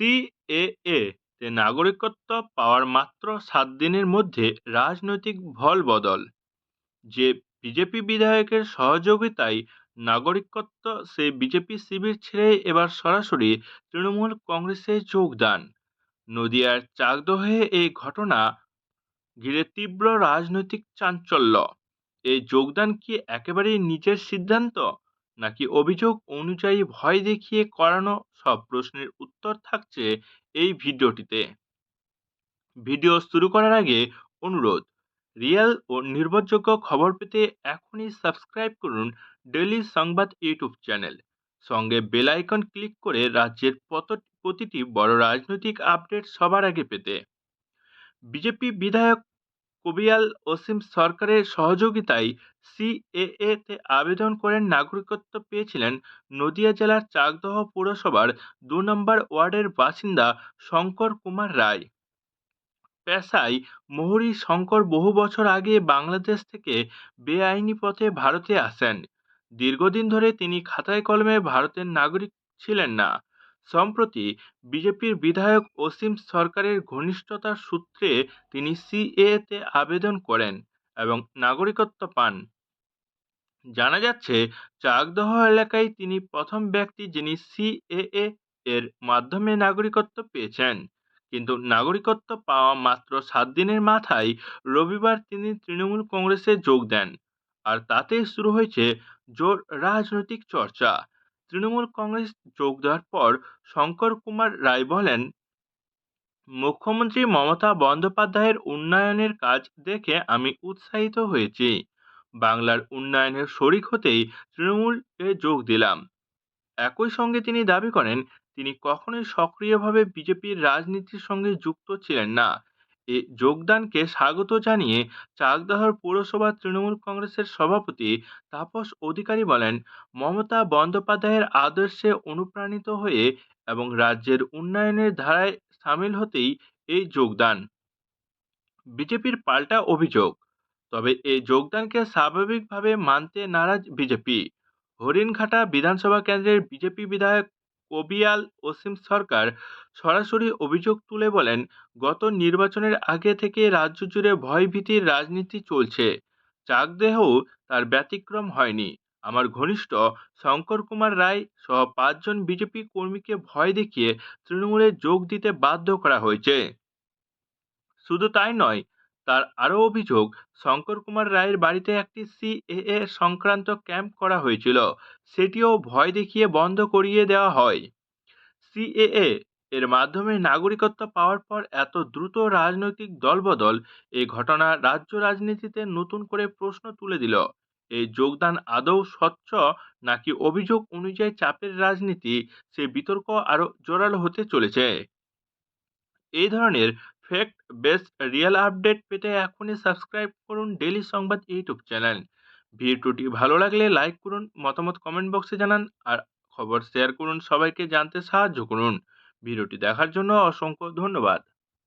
CAA তে নাগরিকত্ব পাওয়ার মাত্র সাত দিনের মধ্যে রাজনৈতিক ভলবদল যে বিজেপি বিধায়কের সহযোগিতায় নাগরিকত্ব, সে বিজেপি শিবির ছেড়ে এবার সরাসরি তৃণমূল কংগ্রেসে যোগদান। নদিয়ার চাকদহে এই ঘটনা ঘিরে তীব্র রাজনৈতিক চাঞ্চল্য। এই যোগদান কি একেবারেই নিজের সিদ্ধান্ত? নাকি অভিযোগ অনুযায়ী ভয় দেখিয়ে করানো সব প্রশ্নের উত্তর থাকছে এই ভিডিওটিতে? ভিডিও শুরু করার আগে অনুরোধ, রিয়েল ও নির্ভরযোগ্য খবর পেতে এখনই সাবস্ক্রাইব করুন ডেলি সংবাদ ইউটিউব চ্যানেল। সঙ্গে বেল আইকন ক্লিক করে রাজ্যের প্রতিটি বড় রাজনৈতিক আপডেট সবার আগে পেতে। বিজেপি বিধায়ক কবিয়াল ওসিম সরকারের সহযোগিতায় সিএএ তে আবেদন করেন নাগরিকত্ব পেয়েছিলেন নদিয়া জেলার চাকদহ পুরসভার দু নম্বর ওয়ার্ডের বাসিন্দা শঙ্কর কুমার রায়। পেশায় মোহরি শঙ্কর বহু বছর আগে বাংলাদেশ থেকে বেআইনি পথে ভারতে আসেন। দীর্ঘদিন ধরে তিনি খাতায় কলমে ভারতের নাগরিক ছিলেন না। সম্প্রতি বিজেপির বিধায়ক অসীম সরকারের ঘনিষ্ঠতার সূত্রে তিনি সিএতে আবেদন করেন এবং নাগরিকত্ব পান। জানা যাচ্ছে, চাকদহ এলাকায় তিনি প্রথম ব্যক্তি যিনি সিএএ এর মাধ্যমে নাগরিকত্ব পেয়েছেন। কিন্তু নাগরিকত্ব পাওয়া মাত্র সাত দিনের মাথায় রবিবার তিনি তৃণমূল কংগ্রেসে যোগ দেন। আর তাতেই শুরু হয়েছে জোর রাজনৈতিক চর্চা। তৃণমূল কংগ্রেস যোগ দেওয়ার পর শঙ্কর কুমার রায় বলেন, মুখ্যমন্ত্রী মমতা বন্দ্যোপাধ্যায়ের উন্নয়নের কাজ দেখে আমি উৎসাহিত হয়েছি। বাংলার উন্নয়নের শরিক হতেই তৃণমূলে যোগ দিলাম। একই সঙ্গে তিনি দাবি করেন, তিনি কখনোই সক্রিয়ভাবে বিজেপির রাজনীতির সঙ্গে যুক্ত ছিলেন না। যোগদানকে স্বাগত জানিয়ে চাকদাহর পৌরসভা তৃণমূল কংগ্রেসের সভাপতি তাপস অধিকারী বলেন, মমতা বন্দ্যোপাধ্যায়ের আদর্শে অনুপ্রাণিত হয়ে এবং রাজ্যের উন্নয়নের ধারায় সামিল হতেই এই যোগদান। বিজেপির পাল্টা অভিযোগ, তবে এই যোগদানকে স্বাভাবিকভাবে মানতে নারাজ বিজেপি। হরিণঘাটা বিধানসভা কেন্দ্রের বিজেপি বিধায়ক কবিয়াল অসীম সরকার সরাসরি অভিযোগ তুলে বলেন, গত নির্বাচনের আগে থেকে রাজ্য জুড়ে ভয়ভীতির রাজনীতি চলছে। চাকদেহেও তার ব্যতিক্রম হয়নি। আমার ঘনিষ্ঠ শঙ্কর কুমার রায় সহ পাঁচজন বিজেপি কর্মীকে ভয় দেখিয়ে তৃণমূলে যোগ দিতে বাধ্য করা হয়েছে। শুধু তাই নয় তার আরও অভিযোগ, শঙ্কর কুমার রায়ের বাড়িতে একটি সিএএ সংক্রান্ত ক্যাম্প করা হয়েছিল। সেটিও ভয় দেখিয়ে বন্ধ করিয়ে দেওয়া হয়। সিএএ এর মাধ্যমে নাগরিকত্ব পাওয়ার পর এত দ্রুত রাজনৈতিক দলবদল এই ঘটনা রাজ্য রাজনীতিতে নতুন করে প্রশ্ন তুলে দিল। এই যোগদান আদৌ স্বচ্ছ নাকি অভিযোগ অনুযায়ী চাপের রাজনীতি, সে বিতর্ক আরও জোরালো হতে চলেছে। এই ধরনের ফ্যাক্ট বেসড রিয়েল আপডেট পেতে এখনই সাবস্ক্রাইব করুন ডেলি সংবাদ ইউটিউব চ্যানেল ভিডিওটি ভালো লাগলে লাইক করুন, মতামত কমেন্ট বক্সে জানান, আর খবর শেয়ার করুন সবাইকে জানতে সাহায্য করুন। ভিডিওটি দেখার জন্য অসংখ্য ধন্যবাদ।